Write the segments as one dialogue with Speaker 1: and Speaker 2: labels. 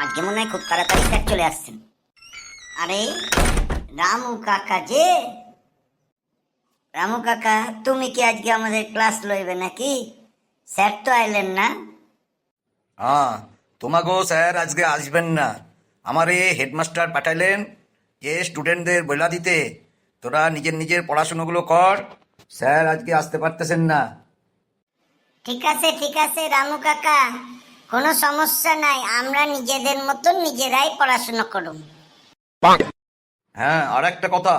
Speaker 1: আজকে মনে হয় খুব তাড়াতাড়ি স্যার চলে আসছেন। আরে রামু কাকা যে। রামু কাকা তুমি কি আজকে আমাদের ক্লাস লইবে নাকি? স্যার তো আইলেন না।
Speaker 2: হ্যাঁ তোমাকেও স্যার আজকে আসবেন না। আমার এ হেডমাস্টার পাঠাইলেন যে স্টুডেন্টদের বইলা দিতে। তোরা নিজের নিজের পড়াশুনোগুলো কর। স্যার আজকে আসতে পারতেছেন না।
Speaker 1: ঠিক আছে ঠিক আছে রামু কাকা। কোনো সমস্যা নাই আমরা নিজেদের মতন নিজেরাই পড়াশোনা করুম
Speaker 2: হ্যাঁ আর একটা কথা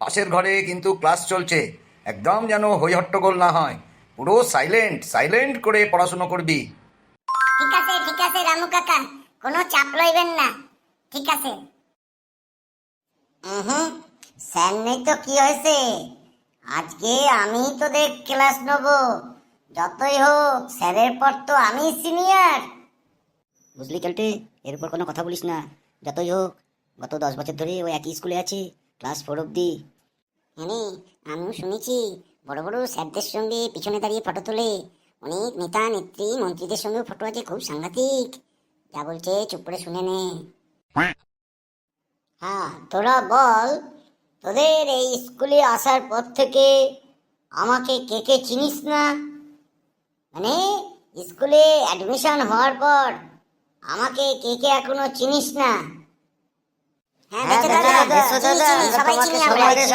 Speaker 2: পাশের ঘরে কিন্তু ক্লাস চলছে একদম যেন হই হট্টগোল না হয় পুরো সাইলেন্ট সাইলেন্ট করে পড়াশোনা করবি।
Speaker 1: ঠিক আছে ঠিক আছে রামু কাকা কোনো চাপ লইবেন না ঠিক আছে। হুম স্যার নেই তো কি হয়েছে? আজকে আমি তোদের ক্লাস নেব। যতই হোক স্যারের পর তো আমি সিনিয়র। বুঝলি কেলটে এর উপর কোনো কথা বলিস না। যতই হোক গত দশ বছর ধরে ও একই স্কুলে আছে ক্লাস ফোর অব্দি হ্যাঁ আমিও শুনেছি বড় বড় স্যারদের সঙ্গে পিছনে দাঁড়িয়ে ফটো তোলে। অনেক নেতা নেত্রী মন্ত্রীদের সঙ্গে ফটো আছে খুব সাংঘাতিক। যা বলছে চুপ করে শুনে নে। হ্যাঁ তোরা বল তোদের এই স্কুলে আসার পর থেকে আমাকে কে কে চিনিস না? মানে স্কুলে অ্যাডমিশন হওয়ার পর আমাকে কে কে এখনও চিনিস না? হ্যাঁ।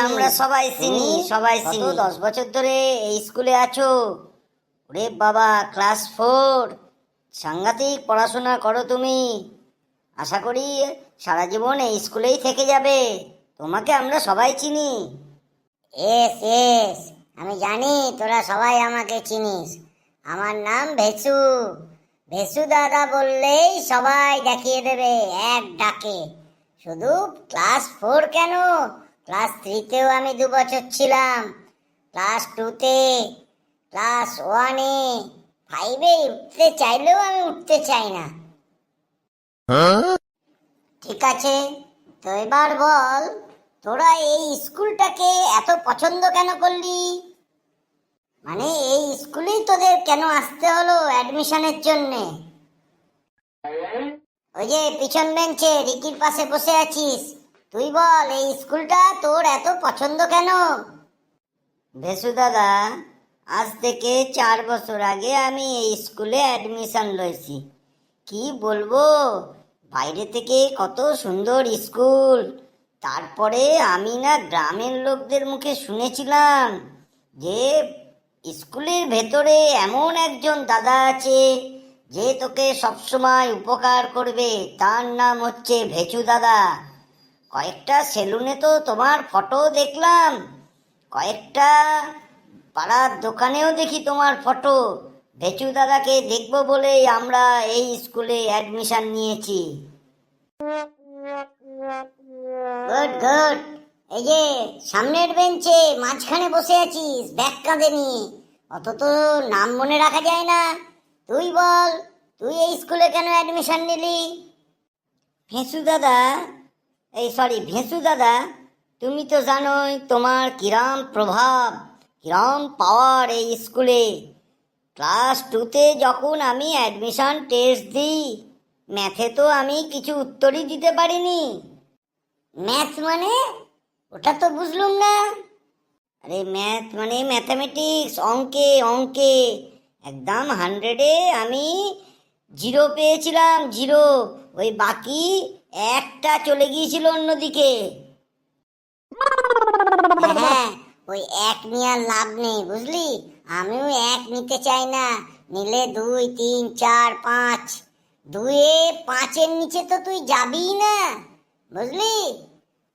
Speaker 1: আমরা সবাই চিনি। সবাই চিনি দশ বছর ধরে এই স্কুলে আছো। ওরে বাবা ক্লাস ফোর সাংঘাতিক পড়াশোনা করো তুমি। আশা করি সারা জীবন এই স্কুলেই থেকে যাবে। তোমাকে আমরা সবাই চিনি। এস এস আমি জানি তোরা সবাই আমাকে চিনিস। আমার নাম ভেসু। ভেসু দাদা বললেই সবাই দেখিয়ে দেবে, এক ডাকে। শুধু ক্লাস ফোর কেন? ক্লাস থ্রিতেও আমি দু বছর ছিলাম। ক্লাস টুতে, ক্লাস ওয়ানে, ফাইভে উঠতে চাইলেও আমি উঠতে চাই না। ঠিক আছে, তো এবার বল, তোরা এই স্কুলটাকে এত পছন্দ কেন করলি? মানে এই স্কুলেই তোদের কেন আসতে হলো অ্যাডমিশনের জন্যে? ওই যে পিছন বেঞ্চে রিকির পাশে বসে আছিস। তুই বল, এই স্কুলটা তোর এত পছন্দ কেন? ভেসু দাদা, আজ থেকে চার বছর আগে আমি এই স্কুলে অ্যাডমিশন লইছি। কি বলব? বাইরে থেকে কত সুন্দর স্কুল। তারপরে আমি না গ্রামের লোকদের মুখে শুনেছিলাম যে স্কুলের ভেতরে এমন একজন দাদা আছে যে তোকে সবসময় উপকার করবে। তার নাম হচ্ছে ভেচু দাদা। কয়েকটা সেলুনে তো তোমার ফটো দেখলাম। কয়েকটা পাড়ার দোকানেও দেখি তোমার ফটো। ভেচু দাদাকে দেখব বলেই আমরা এই স্কুলে অ্যাডমিশন নিয়েছি। Good good. এই যে, সামনের বেঞ্চে মাঝখানে বসে আছিস, ব্যাগ কাঁধে নিয়ে। অত তো নাম মনে রাখা যায় না। তুই বল, তুই এই স্কুলে কেন অ্যাডমিশন নিলি? ভেসু দাদা, এই সরি ভেসু দাদা, তুমি তো জানোই তোমার কিরাম প্রভাব, কিরাম পাওয়ার এই স্কুলে। ক্লাস টুতে যখন আমি অ্যাডমিশন টেস্ট দিই ম্যাথে তো আমি কিছু উত্তরই দিতে পারিনি। ম্যাথ মানে ওটা তো বুঝলুম না। আরে ম্যাথ মানে ম্যাথামেটিক্স অঙ্কে অঙ্কে। একদম হান্ড্রেডে আমি জিরো পেয়েছিলাম জিরো ওই বাকি একটা চলে গিয়েছিল অন্যদিকে। হ্যাঁ ওই এক নিয়ে আর লাভ নেই, বুঝলি? আমিও এক নিতে চাই না। নিলে দুই, তিন, চার, পাঁচ। দুয়ে পাঁচের নিচে তো তুই যাবিই না, বুঝলি?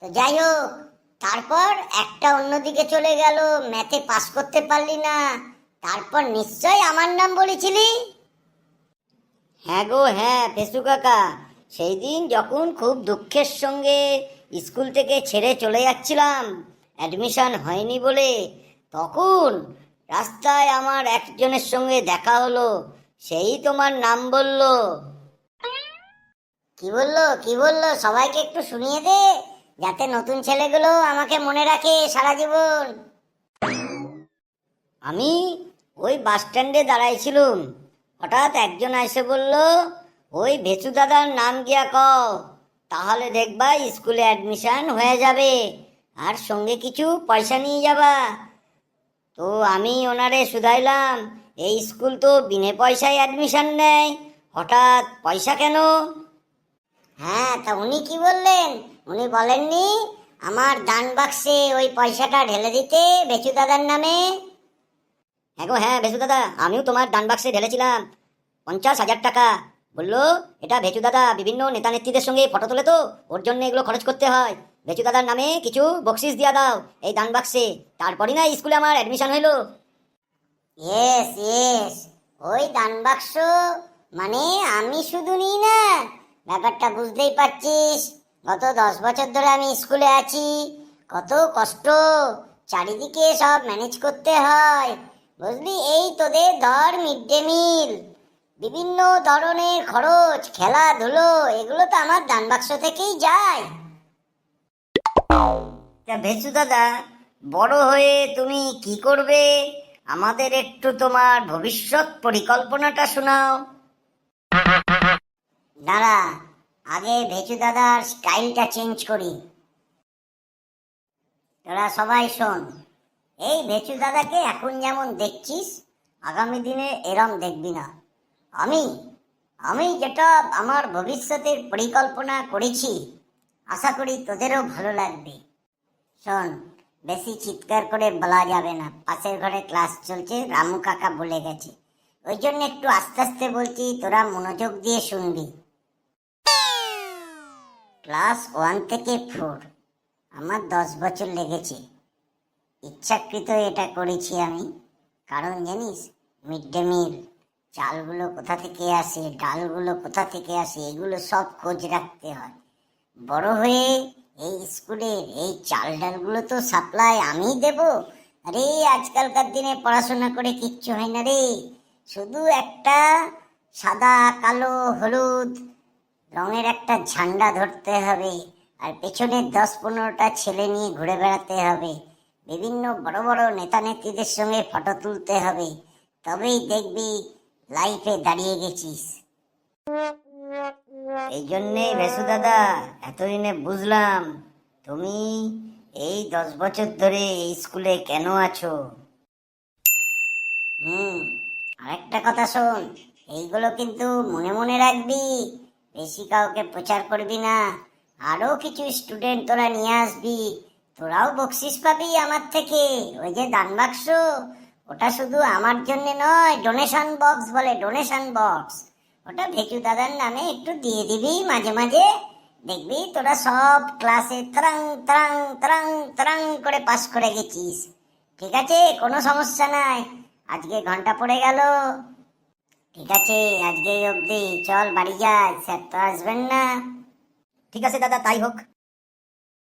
Speaker 1: তো যাই হোক তারপর একটা অন্যদিকে চলে গেল, ম্যাথে পাস করতে পারলি না। তারপর নিশ্চয় আমার নাম বলেছিলি? হ্যাঁ গো হ্যাঁ ফেসু কাকা। সেই দিন যখন খুব দুঃখের সঙ্গে স্কুল থেকে ছেড়ে চলে যাচ্ছিলাম, অ্যাডমিশন হয়নি বলে, তখন রাস্তায় আমার একজনের সঙ্গে দেখা হলো, সেই তোমার নাম বলল। কি বলল কি বলল, সবাইকে একটু শুনিয়ে দে। যাতে নতুন ছেলেগুলো আমাকে মনে রাখে সারা জীবন। আমি ওই বাস স্ট্যান্ডে দাঁড়াইছিলুম। হঠাৎ একজন এসে বলল, ওই ভেচু দাদার নাম গিয়া কও, তাহলে দেখবা স্কুলে অ্যাডমিশন হয়ে যাবে আর সঙ্গে কিছু পয়সা নিয়ে যাবা। তো আমি ওনারে শুধাইলাম, এই স্কুল তো বিনে পয়সায় অ্যাডমিশন নেয়, হঠাৎ পয়সা কেন? হ্যাঁ তা উনি কি বললেন? উনি বলেননি, আমার দান বাক্সে ওই পয়সাটা ঢেলে দিতে বেচু দাদার নামে। হ্যাঁ গো হ্যাঁ বেচু দাদা, আমিও তোমার দান বাক্সে ঢেলেছিলাম, পঞ্চাশ হাজার টাকা। বলল, এটা ভেচু দাদা, বিভিন্ন নেতা নেত্রীদের সঙ্গে ফটো তোলে তো, ওর জন্য এগুলো খরচ করতে হয়। ভেচু দাদার নামে কিছু বকশিস দিয়া দাও এই দান বাক্সে, তারপরই না স্কুলে আমার অ্যাডমিশন হইল। ইয়েস ইয়েস ওই দান বাক্স মানে আমি শুধু নিই না, ব্যাপারটা বুঝতেই পারছিস। গত দশ বছর ধরে আমি স্কুলে আছি। কত কষ্ট। চারিদিকে সব ম্যানেজ করতে হয়। বুঝলি? এই তোদের ধর মিড ডে মিল বিভিন্ন ধরনের খরচ, খেলাধুলো, এগুলো তো আমার দান বাক্স থেকেই যায়। তা দাদা, বড় হয়ে তুমি কি করবে? আমাদের একটু তোমার ভবিষ্যৎ পরিকল্পনাটা শোনাও। দাঁড়া আগে ভেচু দাদার স্টাইলটা চেঞ্জ করি। তোরা সবাই শোন। এই ভেচু দাদাকে এখন যেমন দেখছিস, আগামী দিনে এরম দেখবি না। আমি আমি যেটা আমার ভবিষ্যতের পরিকল্পনা করেছি, আশা করি তোদেরও ভালো লাগবে। শোন, বেশি চিৎকার করে বলা যাবে না। পাশের ঘরে ক্লাস চলছে, রামু কাকা বলে গেছে। ওই জন্য একটু আস্তে আস্তে বলছি, তোরা মনোযোগ দিয়ে শুনবি। ক্লাস ওয়ান থেকে ফোর। আমার দশ বছর লেগেছে। ইচ্ছাকৃত এটা করেছি আমি। কারণ জানিস মিড ডে মিল চালগুলো কোথা থেকে আসে, ডালগুলো কোথা থেকে আসে, এগুলো সব খোঁজ রাখতে হয়। বড় হয়ে এই স্কুলের এই চাল ডালগুলো তো সাপ্লাই আমি দেব। আরে, আজকালকার দিনে পড়াশোনা করে কিচ্ছু হয় না রে। শুধু একটা সাদা, কালো, হলুদ রঙের একটা ঝান্ডা ধরতে হবে আর পেছনে দশ পনেরোটা ছেলে নিয়ে ঘুরে বেড়াতে হবে। বিভিন্ন বড় বড় নেতা নেত্রীদের সঙ্গে ফটো তুলতে হবে। তবেই দেখবি লাইফে দাঁড়িয়ে গেছিস। এই জন্যেই ভেসু দাদা, এতদিনে বুঝলাম তুমি এই দশ বছর ধরে এই স্কুলে কেন আছো? হুম, আরেকটা কথা শোন, এইগুলো কিন্তু মনে মনে রাখবি। বেশি কাউকে প্রচার করবি না। আরও কিছু স্টুডেন্ট তোরা নিয়ে আসবি। তোরাও বকশিস পাবি আমার থেকে। ওই যে দান বাক্স, ওটা শুধু আমার জন্য নয় ডোনেশন বক্স বলে ডোনেশন বক্স ওটা ভেচু দাদার নামে একটু দিয়ে দিবি মাঝে মাঝে। দেখবি তোরা সব ক্লাসে ত্রাং ত্রাং ত্রাং ত্রাং করে পাস করে গেছিস। ঠিক আছে, কোনো সমস্যা নাই। আজকে ঘণ্টা পড়ে গেল। ঠিক আছে আজকে অবধি। চল, বাড়ি যাই। স্যার তো আসবেন না। ঠিক আছে, দাদা, তাই হোক।